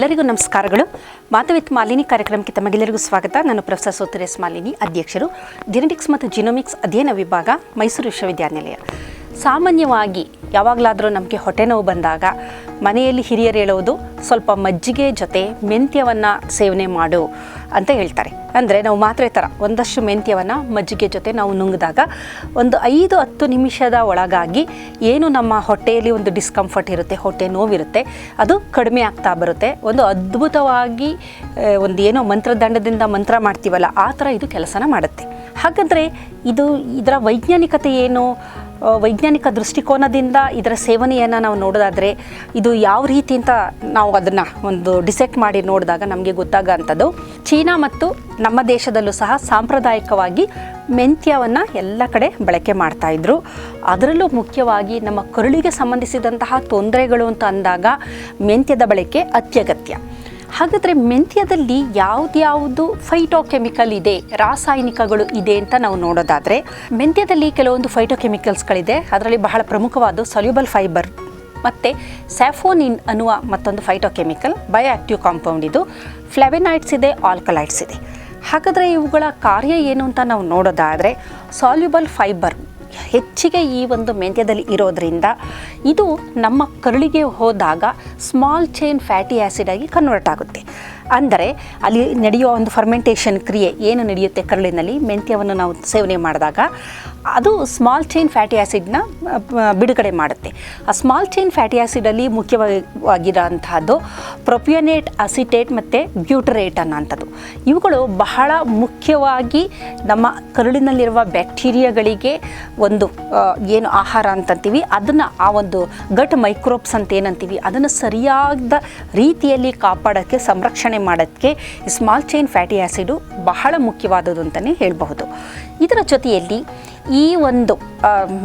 ಎಲ್ಲರಿಗೂ ನಮಸ್ಕಾರಗಳು. ಮಾತವಿತ್ ಮಾಲಿನಿ ಕಾರ್ಯಕ್ರಮಕ್ಕೆ ತಮಗೆಲ್ಲರಿಗೂ ಸ್ವಾಗತ. ನಾನು ಪ್ರೊಫೆಸರ್ ಸೋತರೇಸ್ ಮಾಲಿನಿ, ಅಧ್ಯಕ್ಷರು. ಜೆನೆಟಿಕ್ಸ್ ಮತ್ತು ಜಿನೋಮಿಕ್ಸ್ ಅಧ್ಯಯನ ವಿಭಾಗ, ಮೈಸೂರು ವಿಶ್ವವಿದ್ಯಾನಿಲಯ. ಸಾಮಾನ್ಯವಾಗಿ ಯಾವಾಗಲಾದರೂ ನಮಗೆ ಹೊಟ್ಟೆ ನೋವು ಬಂದಾಗ ಮನೆಯಲ್ಲಿ ಹಿರಿಯರು ಹೇಳೋದು ಸ್ವಲ್ಪ ಮಜ್ಜಿಗೆ ಜೊತೆ ಮೆಂತ್ಯವನ್ನು ಸೇವನೆ ಮಾಡು ಅಂತ ಹೇಳ್ತಾರೆ. ಅಂದರೆ ನಾವು ಮಾತ್ರೆ ಥರ, ಒಂದಷ್ಟು ಮೆಂತ್ಯವನ್ನು ಮಜ್ಜಿಗೆ ಜೊತೆ ನಾವು ನುಂಗಿದಾಗ ಒಂದು ಐದು ಹತ್ತು ನಿಮಿಷದ ಒಳಗಾಗಿ ಏನು ನಮ್ಮ ಹೊಟ್ಟೆಯಲ್ಲಿ ಒಂದು ಡಿಸ್ಕಂಫರ್ಟ್ ಇರುತ್ತೆ, ಹೊಟ್ಟೆ ನೋವಿರುತ್ತೆ, ಅದು ಕಡಿಮೆ ಆಗ್ತಾ ಬರುತ್ತೆ. ಒಂದು ಅದ್ಭುತವಾಗಿ ಒಂದು ಏನೋ ಮಂತ್ರದಂಡದಿಂದ ಮಂತ್ರ ಮಾಡ್ತೀವಲ್ಲ, ಆ ಥರ ಇದು ಕೆಲಸನ ಮಾಡುತ್ತೆ. ಹಾಗಾದರೆ ಇದು ಇದರ ವೈಜ್ಞಾನಿಕತೆ ಏನು? ವೈಜ್ಞಾನಿಕ ದೃಷ್ಟಿಕೋನದಿಂದ ಇದರ ಸೇವನೆಯನ್ನು ನಾವು ನೋಡೋದಾದರೆ ಇದು ಯಾವ ರೀತಿ ಅಂತ ನಾವು ಅದನ್ನು ಒಂದು ಡಿಸೆಕ್ಟ್ ಮಾಡಿ ನೋಡಿದಾಗ ನಮಗೆ ಗೊತ್ತಾಗೋಂಥದ್ದು. ಚೀನಾ ಮತ್ತು ನಮ್ಮ ದೇಶದಲ್ಲೂ ಸಹ ಸಾಂಪ್ರದಾಯಿಕವಾಗಿ ಮೆಂತ್ಯವನ್ನು ಎಲ್ಲ ಕಡೆ ಬಳಕೆ ಮಾಡ್ತಾಯಿದ್ರು ಅದರಲ್ಲೂ ಮುಖ್ಯವಾಗಿ ನಮ್ಮ ಕರುಳಿಗೆ ಸಂಬಂಧಿಸಿದಂತಹ ತೊಂದರೆಗಳು ಅಂತ ಅಂದಾಗ ಮೆಂತ್ಯದ ಬಳಕೆ ಅತ್ಯಗತ್ಯ. ಹಾಗಾದರೆ ಮೆಂತ್ಯದಲ್ಲಿ ಯಾವ್ದ್ಯಾವುದು ಫೈಟೋಕೆಮಿಕಲ್ ಇದೆ, ರಾಸಾಯನಿಕಗಳು ಇದೆ ಅಂತ ನಾವು ನೋಡೋದಾದರೆ, ಮೆಂತ್ಯದಲ್ಲಿ ಕೆಲವೊಂದು ಫೈಟೋಕೆಮಿಕಲ್ಸ್ಗಳಿದೆ ಅದರಲ್ಲಿ ಬಹಳ ಪ್ರಮುಖವಾದ ಸೊಲ್ಯೂಬಲ್ ಫೈಬರ್ ಮತ್ತು ಸ್ಯಾಫೋನಿನ್ ಅನ್ನುವ ಮತ್ತೊಂದು ಫೈಟೋಕೆಮಿಕಲ್ ಬಯೋಆಕ್ಟಿವ್ ಕಾಂಪೌಂಡ್ ಇದು. ಫ್ಲೆವೆನೈಡ್ಸ್ ಇದೆ ಆಲ್ಕಲೈಡ್ಸ್ ಇದೆ. ಹಾಗಾದರೆ ಇವುಗಳ ಕಾರ್ಯ ಏನು ಅಂತ ನಾವು ನೋಡೋದಾದರೆ ಸಾಲ್ಯುಬಲ್ ಫೈಬರ್ ಹೆಚ್ಚಿಗೆ ಈ ಒಂದು ಮೆಂತ್ಯದಲ್ಲಿ ಇರೋದ್ರಿಂದ ಇದು ನಮ್ಮ ಕರುಳಿಗೆ ಹೋದಾಗ ಸ್ಮಾಲ್ ಚೈನ್ ಫ್ಯಾಟಿ ಆ್ಯಸಿಡ್ ಆಗಿ ಕನ್ವರ್ಟ್ ಆಗುತ್ತೆ ಅಂದರೆ ಅಲ್ಲಿ ನಡೆಯುವ ಒಂದು ಫರ್ಮೆಂಟೇಷನ್ ಕ್ರಿಯೆ ಏನು ನಡೆಯುತ್ತೆ ಕರುಳಿನಲ್ಲಿ? ಮೆಂತ್ಯವನ್ನು ನಾವು ಸೇವನೆ ಮಾಡಿದಾಗ ಅದು ಸ್ಮಾಲ್ ಚೈನ್ ಫ್ಯಾಟಿ ಆ್ಯಸಿಡ್ನ ಬಿಡುಗಡೆ ಮಾಡುತ್ತೆ. ಆ ಸ್ಮಾಲ್ ಚೈನ್ ಫ್ಯಾಟಿ ಆ್ಯಸಿಡಲ್ಲಿ ಮುಖ್ಯವಾಗಿರೋಂಥದ್ದು ಪ್ರೊಪಿಯನೇಟ್ ಅಸಿಟೇಟ್ ಮತ್ತು ಬ್ಯೂಟರೇಟ್ ಅನ್ನೋಂಥದ್ದು ಇವುಗಳು ಬಹಳ ಮುಖ್ಯವಾಗಿ ನಮ್ಮ ಕರುಳಿನಲ್ಲಿರುವ ಬ್ಯಾಕ್ಟೀರಿಯಾಗಳಿಗೆ ಒಂದು ಏನು ಆಹಾರ ಅಂತಂತೀವಿ, ಅದನ್ನು ಆ ಒಂದು ಗಟ್ ಮೈಕ್ರೋಬ್ಸ್ ಅಂತ ಏನಂತೀವಿ ಅದನ್ನು ಸರಿಯಾದ ರೀತಿಯಲ್ಲಿ ಕಾಪಾಡೋಕ್ಕೆ, ಸಂರಕ್ಷಣೆ ಮಾಡೋಕ್ಕೆ ಸ್ಮಾಲ್ ಚೈನ್ ಫ್ಯಾಟಿ ಆ್ಯಸಿಡು ಬಹಳ ಮುಖ್ಯವಾದದ್ದು ಅಂತಲೇ ಹೇಳಬಹುದು. ಇದರ ಜೊತೆಯಲ್ಲಿ ಈ ಒಂದು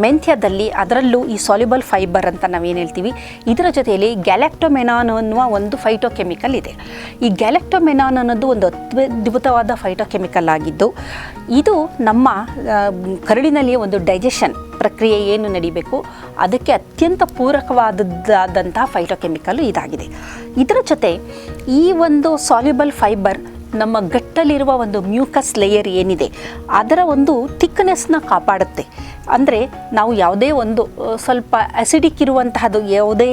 ಮೆಂತ್ಯದಲ್ಲಿ ಅದರಲ್ಲೂ ಈ ಸಾಲ್ಯುಬಲ್ ಫೈಬರ್ ಅಂತ ನಾವೇನು ಹೇಳ್ತೀವಿ, ಇದರ ಜೊತೆಯಲ್ಲಿ ಗ್ಯಾಲೆಕ್ಟೊಮೆನಾನ್ ಅನ್ನುವ ಒಂದು ಫೈಟೋಕೆಮಿಕಲ್ ಇದೆ. ಈ ಗ್ಯಾಲೆಕ್ಟೊಮೆನಾನ್ ಅನ್ನೋದು ಒಂದು ಅದ್ಭುತವಾದ ಫೈಟೋಕೆಮಿಕಲ್ ಆಗಿದ್ದು, ಇದು ನಮ್ಮ ಕರುಳಿನಲ್ಲಿ ಒಂದು ಡೈಜೆಷನ್ ಪ್ರಕ್ರಿಯೆ ಏನು ನಡಿಬೇಕು, ಅದಕ್ಕೆ ಅತ್ಯಂತ ಪೂರಕವಾದದ್ದಾದಂತಹ ಫೈಟೋಕೆಮಿಕಲ್ ಇದಾಗಿದೆ. ಇದರ ಜೊತೆ ಈ ಒಂದು ಸಾಲ್ಯುಬಲ್ ಫೈಬರ್ ನಮ್ಮ ಗಟ್ಟಲ್ಲಿರುವ ಒಂದು ಮ್ಯೂಕಸ್ ಲೇಯರ್ ಏನಿದೆ, ಅದರ ಒಂದು ಥಿಕ್ನೆಸ್ನ ಕಾಪಾಡುತ್ತೆ. ಅಂದರೆ ನಾವು ಯಾವುದೇ ಒಂದು ಸ್ವಲ್ಪ ಅಸಿಡಿಕ್ ಇರುವಂತಹದ್ದು, ಯಾವುದೇ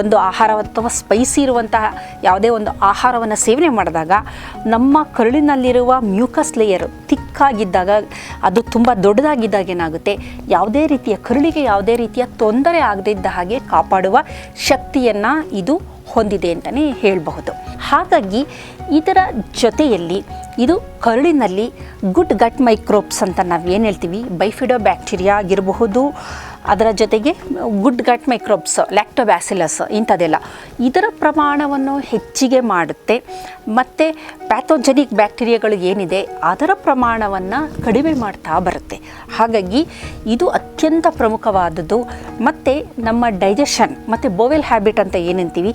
ಒಂದು ಆಹಾರ ಅಥವಾ ಸ್ಪೈಸಿ ಇರುವಂತಹ ಯಾವುದೇ ಒಂದು ಆಹಾರವನ್ನು ಸೇವನೆ ಮಾಡಿದಾಗ, ನಮ್ಮ ಕರುಳಿನಲ್ಲಿರುವ ಮ್ಯೂಕಸ್ ಲೇಯರ್ ತಿಕ್ಕಾಗಿದ್ದಾಗ ಅದು ತುಂಬ ದೊಡ್ಡದಾಗಿದ್ದಾಗ ಏನಾಗುತ್ತೆ, ಯಾವುದೇ ರೀತಿಯ ಕರುಳಿಗೆ ಯಾವುದೇ ರೀತಿಯ ತೊಂದರೆ ಆಗದಿದ್ದ ಹಾಗೆ ಕಾಪಾಡುವ ಶಕ್ತಿಯನ್ನು ಇದು ಹೊಂದಿದೆ ಅಂತಲೇ ಹೇಳಬಹುದು. ಹಾಗಾಗಿ ಇದರ ಜೊತೆಯಲ್ಲಿ ಇದು ಕರುಳಿನಲ್ಲಿ ಗುಡ್ ಗಟ್ ಮೈಕ್ರೋಬ್ಸ್ ಅಂತ ನಾವು ಏನು ಹೇಳ್ತೀವಿ? ಬೈಫಿಡೋ ಬ್ಯಾಕ್ಟೀರಿಯಾ ಆಗಿರಬಹುದು ಅದರ ಜೊತೆಗೆ ಗುಡ್ ಗಟ್ ಮೈಕ್ರೋಬ್ಸ್ ಲ್ಯಾಕ್ಟೋಬ್ಯಾಸಿಲಸ್ ಇಂಥದ್ದೆಲ್ಲ. ಇದರ ಪ್ರಮಾಣವನ್ನು ಹೆಚ್ಚಿಗೆ ಮಾಡುತ್ತೆ. ಮತ್ತು ಪ್ಯಾಥೋಜೆನಿಕ್ ಬ್ಯಾಕ್ಟೀರಿಯಾಗಳು ಏನಿದೆ, ಅದರ ಪ್ರಮಾಣವನ್ನು ಕಡಿಮೆ ಮಾಡ್ತಾ ಬರುತ್ತೆ. ಹಾಗಾಗಿ ಇದು ಅತ್ಯಂತ ಪ್ರಮುಖವಾದದ್ದು. ಮತ್ತು ನಮ್ಮ ಡೈಜೆಷನ್ ಮತ್ತು ಬೋವೆಲ್ ಹ್ಯಾಬಿಟ್ ಅಂತ ಏನಂತೀವಿ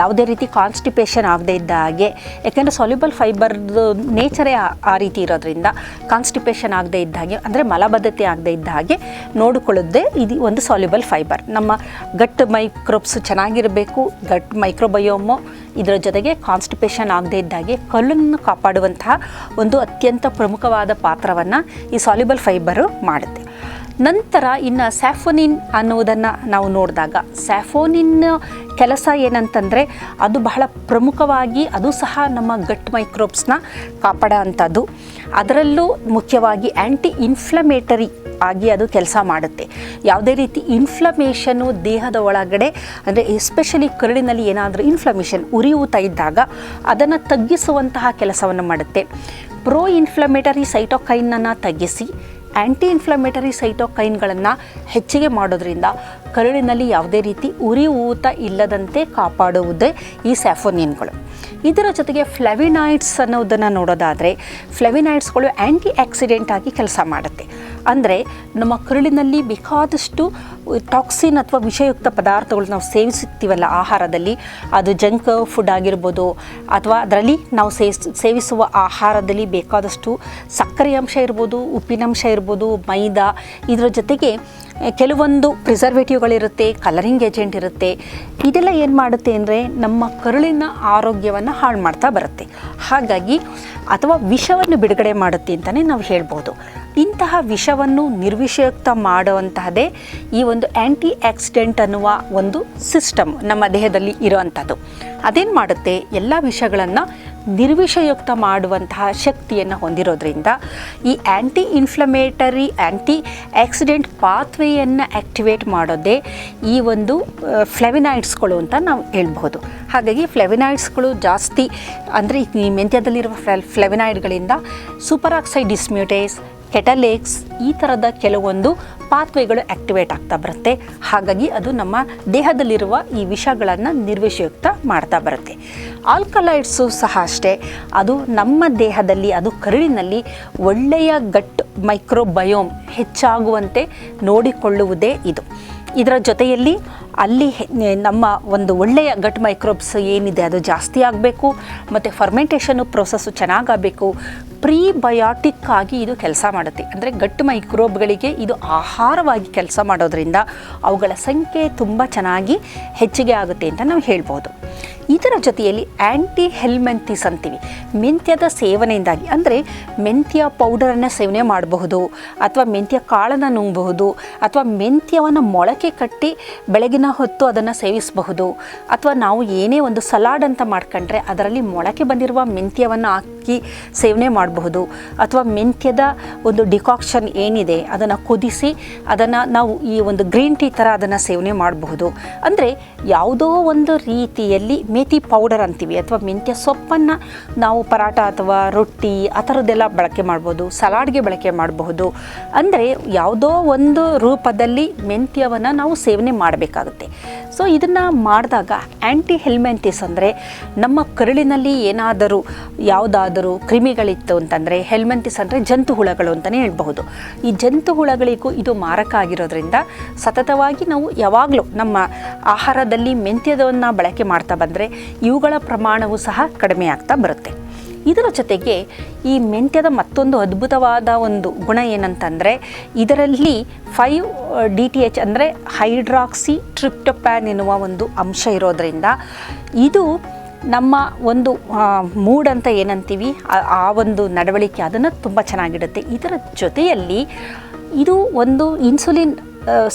ಯಾವುದೇ ರೀತಿ ಕಾನ್ಸ್ಟಿಪೇಷನ್ ಆಗದೇ ಇದ್ದ ಹಾಗೆ, ಯಾಕೆಂದರೆ ಸಾಲ್ಯುಬಲ್ ಫೈಬರ್ದು ನೇಚರೇ ಆ ರೀತಿ ಇರೋದ್ರಿಂದ ಕಾನ್ಸ್ಟಿಪೇಷನ್ ಆಗದೇ ಇದ್ದ ಹಾಗೆ, ಅಂದರೆ ಮಲಬದ್ಧತೆ ಆಗದೇ ಇದ್ದ ಹಾಗೆ ನೋಡಿಕೊಳ್ಳೋದೇ ಇದು ಒಂದು ಸಾಲ್ಯುಬಲ್ ಫೈಬರ್ ನಮ್ಮ ಗಟ್ ಮೈಕ್ರೋಬ್ಸ್ ಚೆನ್ನಾಗಿರಬೇಕು ಗಟ್ ಮೈಕ್ರೋಬಯೋಮು ಇದರ ಜೊತೆಗೆ ಕಾನ್ಸ್ಟಿಪೇಷನ್ ಆಗದೇ ಇದ್ದಾಗೆ ಕಲ್ಲನ್ನು ಕಾಪಾಡುವಂತಹ ಒಂದು ಅತ್ಯಂತ ಪ್ರಮುಖವಾದ ಪಾತ್ರವನ್ನು ಈ ಸಾಲ್ಯುಬಲ್ ಫೈಬರು ಮಾಡುತ್ತೆ. ನಂತರ ಇನ್ನು ಸ್ಯಾಫೋನಿನ್ ಅನ್ನುವುದನ್ನು ನಾವು ನೋಡಿದಾಗ ಸ್ಯಾಫೋನಿನ್ ಕೆಲಸ ಏನಂತಂದರೆ ಅದು ಬಹಳ ಪ್ರಮುಖವಾಗಿ ಅದು ಸಹ ನಮ್ಮ ಗಟ್ ಮೈಕ್ರೋಬ್ಸ್ನ ಕಾಪಾಡೋ ಅಂಥದ್ದು. ಅದರಲ್ಲೂ ಮುಖ್ಯವಾಗಿ ಆ್ಯಂಟಿ ಇನ್ಫ್ಲಮೇಟರಿ ಆಗಿ ಅದು ಕೆಲಸ ಮಾಡುತ್ತೆ. ಯಾವುದೇ ರೀತಿ ಇನ್ಫ್ಲಮೇಷನು ದೇಹದ ಒಳಗಡೆ, ಅಂದರೆ ಎಸ್ಪೆಷಲಿ ಕರುಳಿನಲ್ಲಿ ಏನಾದರೂ ಇನ್ಫ್ಲಮೇಷನ್ ಉರಿಯೂತ ಇದ್ದಾಗ ಅದನ್ನು ತಗ್ಗಿಸುವಂತಹ ಕೆಲಸವನ್ನು ಮಾಡುತ್ತೆ. ಪ್ರೋ ಇನ್ಫ್ಲಮೇಟರಿ ಸೈಟೋಕೈನನ್ನು ತಗ್ಗಿಸಿ ಆ್ಯಂಟಿ ಇನ್ಫ್ಲಮೇಟರಿ ಸೈಟೋಕೈನ್ಗಳನ್ನು ಹೆಚ್ಚಿಗೆ ಮಾಡೋದ್ರಿಂದ ಕರುಳಿನಲ್ಲಿ ಯಾವುದೇ ರೀತಿ ಉರಿ ಊತ ಇಲ್ಲದಂತೆ ಕಾಪಾಡುವುದೇ ಈ ಸ್ಯಾಫೋನಿಯನ್ಗಳು ಇದರ ಜೊತೆಗೆ ಫ್ಲೆವಿನಾಯ್ಡ್ಸ್ ಅನ್ನೋದನ್ನು ನೋಡೋದಾದರೆ ಫ್ಲೆವಿನಾಯ್ಡ್ಸ್ಗಳು ಆ್ಯಂಟಿ ಆಕ್ಸಿಡೆಂಟ್ ಆಗಿ ಕೆಲಸ ಮಾಡುತ್ತೆ. ಅಂದರೆ ನಮ್ಮ ಕರುಳಿನಲ್ಲಿ ಬೇಕಾದಷ್ಟು ಟಾಕ್ಸಿನ್ ಅಥವಾ ವಿಷಯುಕ್ತ ಪದಾರ್ಥಗಳು ನಾವು ಸೇವಿಸುತ್ತೀವಲ್ಲ ಆಹಾರದಲ್ಲಿ, ಅದು ಜಂಕ್ ಫುಡ್ ಆಗಿರ್ಬೋದು ಅಥವಾ ಅದರಲ್ಲಿ ನಾವು ಸೇವಿಸ್, ಸೇವಿಸುವ ಆಹಾರದಲ್ಲಿ ಬೇಕಾದಷ್ಟು ಸಕ್ಕರೆ ಅಂಶ ಇರ್ಬೋದು ಉಪ್ಪಿನಂಶ ಇರ್ಬೋದು, ಮೈದಾ, ಇದರ ಜೊತೆಗೆ ಕೆಲವೊಂದು ಪ್ರಿಸರ್ವೇಟಿವ್ಗಳಿರುತ್ತೆ ಕಲರಿಂಗ್ ಏಜೆಂಟ್ ಇರುತ್ತೆ. ಇದೆಲ್ಲ ಏನು ಮಾಡುತ್ತೆ ಅಂದರೆ ನಮ್ಮ ಕರುಳಿನ ಆರೋಗ್ಯವನ್ನು ಹಾಳು ಮಾಡ್ತಾ ಬರುತ್ತೆ. ಹಾಗಾಗಿ ಅಥವಾ ವಿಷವನ್ನು ಬಿಡುಗಡೆ ಮಾಡುತ್ತೆ ಅಂತಲೇ ನಾವು ಹೇಳ್ಬೋದು. ಇಂತಹ ವಿಷವನ್ನು ನಿರ್ವಿಷಯುಕ್ತ ಮಾಡುವಂತಹದೇ ಈ ಒಂದು ಆ್ಯಂಟಿ ಆಕ್ಸಿಡೆಂಟ್ ಅನ್ನುವ ಒಂದು ಸಿಸ್ಟಮ್ ನಮ್ಮ ದೇಹದಲ್ಲಿ ಇರುವಂಥದ್ದು. ಅದೇನು ಮಾಡುತ್ತೆ? ಎಲ್ಲ ವಿಷಯಗಳನ್ನು ನಿರ್ವಿಷಯುಕ್ತ ಮಾಡುವಂತಹ ಶಕ್ತಿಯನ್ನು ಹೊಂದಿರೋದ್ರಿಂದ ಈ ಆ್ಯಂಟಿ ಇನ್ಫ್ಲಮೇಟರಿ ಆ್ಯಂಟಿ ಆಕ್ಸಿಡೆಂಟ್ ಪಾತ್ವೇಯನ್ನು ಆ್ಯಕ್ಟಿವೇಟ್ ಮಾಡೋದೇ ಈ ಒಂದು ಫ್ಲೆವಿನಾಯ್ಡ್ಸ್ಗಳು ಅಂತ ನಾವು ಹೇಳ್ಬೋದು ಹಾಗಾಗಿ ಫ್ಲೆವಿನಾಯ್ಡ್ಸ್ಗಳು ಜಾಸ್ತಿ ಅಂದರೆ ಈ ಮೆಂತ್ಯದಲ್ಲಿರುವ ಫ್ಲೆ ಫ್ಲೆವಿನಾಯ್ಡ್ಗಳಿಂದ ಸೂಪರ್ ಆಕ್ಸೈಡ್ ಡಿಸ್ಮ್ಯೂಟೇಸ್ ಕೆಟಲೇಕ್ಸ್ ಈ ಥರದ ಕೆಲವೊಂದು ಪಾತ್ವೆಗಳು ಆಕ್ಟಿವೇಟ್ ಆಗ್ತಾ ಬರುತ್ತೆ. ಹಾಗಾಗಿ ಅದು ನಮ್ಮ ದೇಹದಲ್ಲಿರುವ ಈ ವಿಷಗಳನ್ನು ನಿರ್ವಿಷಯುಕ್ತ ಮಾಡ್ತಾ ಬರುತ್ತೆ. ಆಲ್ಕಲೈಡ್ಸು ಸಹ ಅಷ್ಟೇ, ಅದು ನಮ್ಮ ದೇಹದಲ್ಲಿ, ಅದು ಕರುಳಿನಲ್ಲಿ ಒಳ್ಳೆಯ ಗಟ್ ಮೈಕ್ರೋಬಯೋಮ್ ಹೆಚ್ಚಾಗುವಂತೆ ನೋಡಿಕೊಳ್ಳುವುದೇ ಇದು. ಇದರ ಜೊತೆಯಲ್ಲಿ ಅಲ್ಲಿ ನಮ್ಮ ಒಂದು ಒಳ್ಳೆಯ ಗಟ್ ಮೈಕ್ರೋಬ್ಸ್ ಏನಿದೆ, ಅದು ಜಾಸ್ತಿ ಆಗಬೇಕು, ಮತ್ತು ಫರ್ಮೆಂಟೇಷನು ಪ್ರೊಸೆಸ್ಸು ಚೆನ್ನಾಗಾಗಬೇಕು ಪ್ರೀಬಯಾಟಿಕ್ ಆಗಿ ಇದು ಕೆಲಸ ಮಾಡುತ್ತೆ. ಅಂದರೆ ಗಟ್ ಮೈಕ್ರೋಬ್ಗಳಿಗೆ ಇದು ಆಹಾರವಾಗಿ ಕೆಲಸ ಮಾಡೋದ್ರಿಂದ ಅವುಗಳ ಸಂಖ್ಯೆ ತುಂಬ ಚೆನ್ನಾಗಿ ಹೆಚ್ಚಿಗೆ ಆಗುತ್ತೆ ಅಂತ ನಾವು ಹೇಳ್ಬೋದು. ಇದರ ಜೊತೆಯಲ್ಲಿ ಆ್ಯಂಟಿ ಹೆಲ್ಮೆಂತಿಸ್ ಅಂತೀವಿ. ಮೆಂತ್ಯದ ಸೇವನೆಯಿಂದಾಗಿ, ಅಂದರೆ ಮೆಂತ್ಯ ಪೌಡರನ್ನು ಸೇವನೆ ಮಾಡಬಹುದು, ಅಥವಾ ಮೆಂತ್ಯ ಕಾಳನ್ನು ನುಂಗಬಹುದು, ಅಥವಾ ಮೆಂತ್ಯವನ್ನು ಮೊಳಕೆ ಕಟ್ಟಿ ಬೆಳಗಿನ ಹೊತ್ತು ಅದನ್ನು ಸೇವಿಸಬಹುದು, ಅಥವಾ ನಾವು ಏನೇ ಒಂದು ಸಲಾಡ್ ಅಂತ ಮಾಡ್ಕೊಂಡ್ರೆ ಅದರಲ್ಲಿ ಮೊಳಕೆ ಬಂದಿರುವ ಮೆಂತ್ಯವನ್ನು ಹಾಕಿ ಸೇವನೆ ಮಾಡಬಹುದು ಅಥವಾ ಮೆಂತ್ಯದ ಒಂದು ಡಿಕಾಕ್ಷನ್ ಏನಿದೆ, ಅದನ್ನು ಕುದಿಸಿ ಅದನ್ನು ನಾವು ಈ ಒಂದು ಗ್ರೀನ್ ಟೀ ಥರ ಅದನ್ನು ಸೇವನೆ ಮಾಡಬಹುದು. ಅಂದರೆ ಯಾವುದೋ ಒಂದು ರೀತಿಯಲ್ಲಿ ಮೇಥಿ ಪೌಡರ್ ಅಂತೀವಿ ಅಥವಾ ಮೆಂತ್ಯ ಸೊಪ್ಪನ್ನು ನಾವು ಪರಾಟ ಅಥವಾ ರೊಟ್ಟಿ ಆ ಥರದ್ದೆಲ್ಲ ಬಳಕೆ ಮಾಡ್ಬೋದು, ಸಲಾಡ್ಗೆ ಬಳಕೆ ಮಾಡಬಹುದು. ಅಂದರೆ ಯಾವುದೋ ಒಂದು ರೂಪದಲ್ಲಿ ಮೆಂತ್ಯವನ್ನು ನಾವು ಸೇವನೆ ಮಾಡಬೇಕಾಗುತ್ತೆ. ಸೊ ಇದನ್ನು ಮಾಡಿದಾಗ ಆ್ಯಂಟಿ ಹೆಲ್ಮೆಂಟಿಸ್ ಅಂದರೆ ನಮ್ಮ ಕರುಳಿನಲ್ಲಿ ಏನಾದರೂ ಯಾವುದಾದರೂ ಕ್ರಿಮಿಗಳಿತ್ತು ಅಂತಂದರೆ ಹೆಲ್ಮೆಂಟಿಸ್ ಅಂದರೆ ಜಂತು ಹುಳಗಳು ಅಂತಲೇ ಹೇಳ್ಬಹುದು. ಈ ಜಂತು ಹುಳಗಳಿಗೂ ಇದು ಮಾರಕ ಆಗಿರೋದ್ರಿಂದ ಸತತವಾಗಿ ನಾವು ಯಾವಾಗಲೂ ನಮ್ಮ ಆಹಾರದಲ್ಲಿ ಮೆಂತ್ಯದವನ್ನು ಬಳಕೆ ಮಾಡ್ತಾ ಬಂದರೆ ಇವುಗಳ ಪ್ರಮಾಣವು ಸಹ ಕಡಿಮೆ ಆಗ್ತಾ ಬರುತ್ತೆ. ಇದರ ಜೊತೆಗೆ ಈ ಮೆಂತ್ಯದ ಮತ್ತೊಂದು ಅದ್ಭುತವಾದ ಒಂದು ಗುಣ ಏನಂತಂದರೆ ಇದರಲ್ಲಿ ಫೈವ್ ಡಿ ಟಿ ಎಚ್ ಅಂದರೆ ಹೈಡ್ರಾಕ್ಸಿ ಟ್ರಿಪ್ಟೊಪ್ಯಾನ್ ಎನ್ನುವ ಒಂದು ಅಂಶ ಇರೋದರಿಂದ ಇದು ನಮ್ಮ ಒಂದು ಮೂಡ್ ಅಂತ ಏನಂತೀವಿ, ಆ- ಒಂದು ನಡವಳಿಕೆ ಅದನ್ನು ತುಂಬ ಚೆನ್ನಾಗಿಡುತ್ತೆ. ಇದರ ಜೊತೆಯಲ್ಲಿ ಇದು ಒಂದು ಇನ್ಸುಲಿನ್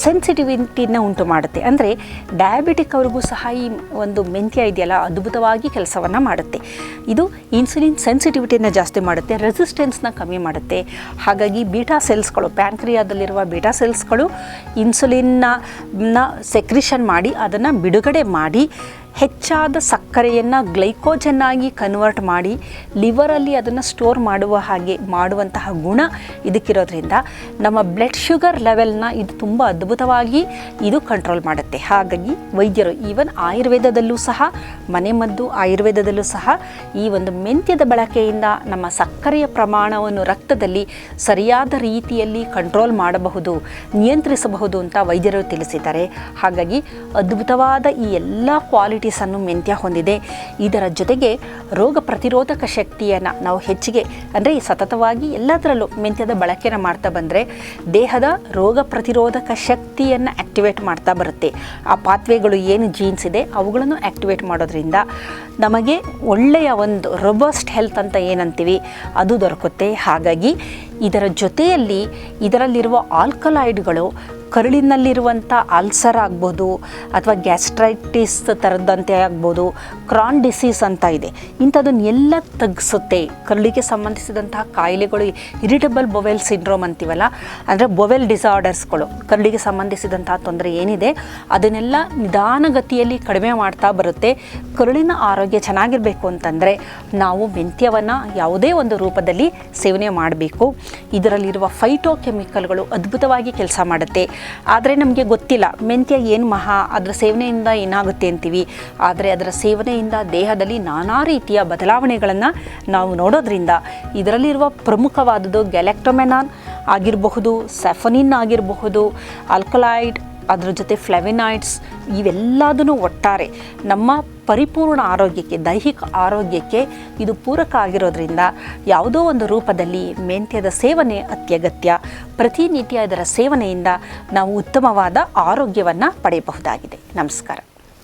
ಸೆನ್ಸಿಟಿವಿಟಿನ ಉಂಟು ಮಾಡುತ್ತೆ. ಅಂದರೆ ಡಯಾಬಿಟಿಕ್ ಅವ್ರಿಗೂ ಸಹ ಈ ಒಂದು ಮೆಂತ್ಯ ಇದೆಯಲ್ಲ, ಅದ್ಭುತವಾಗಿ ಕೆಲಸವನ್ನು ಮಾಡುತ್ತೆ. ಇದು ಇನ್ಸುಲಿನ್ ಸೆನ್ಸಿಟಿವಿಟಿನ ಜಾಸ್ತಿ ಮಾಡುತ್ತೆ ರೆಸಿಸ್ಟೆನ್ಸ್ನ ಕಮ್ಮಿ ಮಾಡುತ್ತೆ. ಹಾಗಾಗಿ ಬೀಟಾ ಸೆಲ್ಸ್ಗಳು ಪ್ಯಾಂಕ್ರಿಯಾದಲ್ಲಿರುವ ಬೀಟಾ ಸೆಲ್ಸ್ಗಳು ಇನ್ಸುಲಿನ್ನ ಸೆಕ್ರಿಷನ್ ಮಾಡಿ, ಅದನ್ನು ಬಿಡುಗಡೆ ಮಾಡಿ ಹೆಚ್ಚಾದ ಸಕ್ಕರೆಯನ್ನು ಗ್ಲೈಕೋಜನ್ ಆಗಿ ಕನ್ವರ್ಟ್ ಮಾಡಿ ಲಿವರಲ್ಲಿ ಅದನ್ನು ಸ್ಟೋರ್ ಮಾಡುವ ಹಾಗೆ ಮಾಡುವಂತಹ ಗುಣ ಇದಕ್ಕಿರೋದ್ರಿಂದ ನಮ್ಮ ಬ್ಲಡ್ ಶುಗರ್ ಲೆವೆಲ್ನ ಇದು ತುಂಬ ಅದ್ಭುತವಾಗಿ ಇದು ಕಂಟ್ರೋಲ್ ಮಾಡುತ್ತೆ. ಹಾಗಾಗಿ ವೈದ್ಯರು ಈವನ್ ಆಯುರ್ವೇದದಲ್ಲೂ ಸಹ ಮನೆಮದ್ದು ಆಯುರ್ವೇದದಲ್ಲೂ ಸಹ ಈ ಒಂದು ಮೆಂತ್ಯದ ಬಳಕೆಯಿಂದ ನಮ್ಮ ಸಕ್ಕರೆಯ ಪ್ರಮಾಣವನ್ನು ರಕ್ತದಲ್ಲಿ ಸರಿಯಾದ ರೀತಿಯಲ್ಲಿ ಕಂಟ್ರೋಲ್ ಮಾಡಬಹುದು, ನಿಯಂತ್ರಿಸಬಹುದು ಅಂತ ವೈದ್ಯರು ತಿಳಿಸಿದ್ದಾರೆ. ಹಾಗಾಗಿ ಅದ್ಭುತವಾದ ಈ ಎಲ್ಲ ಕ್ವಾಲಿಟೀಸನ್ನು ಮೆಂತ್ಯ ಹೊಂದಿದೆ. ಇದರ ಜೊತೆಗೆ ರೋಗ ಪ್ರತಿರೋಧಕ ಶಕ್ತಿಯನ್ನು ನಾವು ಹೆಚ್ಚಿಗೆ, ಅಂದರೆ ಸತತವಾಗಿ ಎಲ್ಲದರಲ್ಲೂ ಮೆಂತ್ಯದ ಬಳಕೆನ ಮಾಡ್ತಾ ಬಂದರೆ ದೇಹದ ರೋಗ ಪ್ರತಿರೋಧಕ ಶಕ್ತಿಯನ್ನು ಆ್ಯಕ್ಟಿವೇಟ್ ಮಾಡ್ತಾ ಬರುತ್ತೆ. ಆ ಪಾತ್ವೆಗಳು ಏನು ಜೀನ್ಸ್ ಇದೆ, ಅವುಗಳನ್ನು ಆ್ಯಕ್ಟಿವೇಟ್ ಮಾಡೋದ್ರಿಂದ ನಮಗೆ ಒಳ್ಳೆಯ ಒಂದು ರೊಬಸ್ಟ್ ಹೆಲ್ತ್ ಅಂತ ಏನಂತೀವಿ, ಅದು ದೊರಕುತ್ತೆ. ಹಾಗಾಗಿ ಇದರ ಜೊತೆಯಲ್ಲಿ ಇದರಲ್ಲಿರುವ ಆಲ್ಕಲಾಯ್ಡ್ಗಳು ಕರುಳಿನಲ್ಲಿರುವಂಥ ಅಲ್ಸರ್ ಆಗ್ಬೋದು, ಅಥವಾ ಗ್ಯಾಸ್ಟ್ರೈಟಿಸ್ ಥರದಂತೆ ಆಗ್ಬೋದು ಕ್ರಾನ್ ಡಿಸೀಸ್ ಅಂತ ಇದೆ. ಇಂಥದನ್ನೆಲ್ಲ ತಗ್ಗಿಸುತ್ತೆ ಕರುಳಿಗೆ ಸಂಬಂಧಿಸಿದಂತಹ ಕಾಯಿಲೆಗಳು ಇರಿಟಬಲ್ ಬೊವೆಲ್ ಸಿಂಡ್ರೋಮ್ ಅಂತೀವಲ್ಲ, ಅಂದರೆ ಬೊವೆಲ್ ಡಿಸಾರ್ಡರ್ಸ್ಗಳು ಕರುಳಿಗೆ ಸಂಬಂಧಿಸಿದಂತಹ ತೊಂದರೆ ಏನಿದೆ, ಅದನ್ನೆಲ್ಲ ನಿಧಾನಗತಿಯಲ್ಲಿ ಕಡಿಮೆ ಮಾಡ್ತಾ ಬರುತ್ತೆ. ಕರುಳಿನ ಆರೋಗ್ಯ ಚೆನ್ನಾಗಿರಬೇಕು ಅಂತಂದರೆ ನಾವು ಮೆಂತ್ಯವನ್ನು ಯಾವುದೇ ಒಂದು ರೂಪದಲ್ಲಿ ಸೇವನೆ ಮಾಡಬೇಕು. ಇದರಲ್ಲಿರುವ ಫೈಟೋ ಕೆಮಿಕಲ್ಗಳು ಅದ್ಭುತವಾಗಿ ಕೆಲಸ ಮಾಡುತ್ತೆ. ಆದರೆ ನಮಗೆ ಗೊತ್ತಿಲ್ಲ, ಮೆಂತ್ಯ ಏನು ಮಹಾ, ಅದರ ಸೇವನೆಯಿಂದ ಏನಾಗುತ್ತೆ ಅಂತೀವಿ. ಆದರೆ ಅದರ ಸೇವನೆಯಿಂದ ದೇಹದಲ್ಲಿ ನಾನಾ ರೀತಿಯ ಬದಲಾವಣೆಗಳನ್ನು ನಾವು ನೋಡೋದ್ರಿಂದ ಇದರಲ್ಲಿರುವ ಪ್ರಮುಖವಾದದ್ದು ಗ್ಯಾಲೆಕ್ಟೊಮೆನಾನ್ ಆಗಿರಬಹುದು ಸೆಫನಿನ್ ಆಗಿರಬಹುದು ಆಲ್ಕಲಾಯ್ಡ್ ಅದ್ರ ಜೊತೆ ಫ್ಲೆವಿನಾಯ್ಡ್ಸ್ ಇವೆಲ್ಲದನ್ನು ಒಟ್ಟಾರೆ ನಮ್ಮ ಪರಿಪೂರ್ಣ ಆರೋಗ್ಯಕ್ಕೆ, ದೈಹಿಕ ಆರೋಗ್ಯಕ್ಕೆ ಇದು ಪೂರಕ ಆಗಿರೋದ್ರಿಂದ ಯಾವುದೋ ಒಂದು ರೂಪದಲ್ಲಿ ಮೆಂತ್ಯದ ಸೇವನೆ ಅತ್ಯಗತ್ಯ. ಪ್ರತಿನಿತ್ಯ ಇದರ ಸೇವನೆಯಿಂದ ನಾವು ಉತ್ತಮವಾದ ಆರೋಗ್ಯವನ್ನು ಪಡೆಯಬಹುದಾಗಿದೆ. ನಮಸ್ಕಾರ.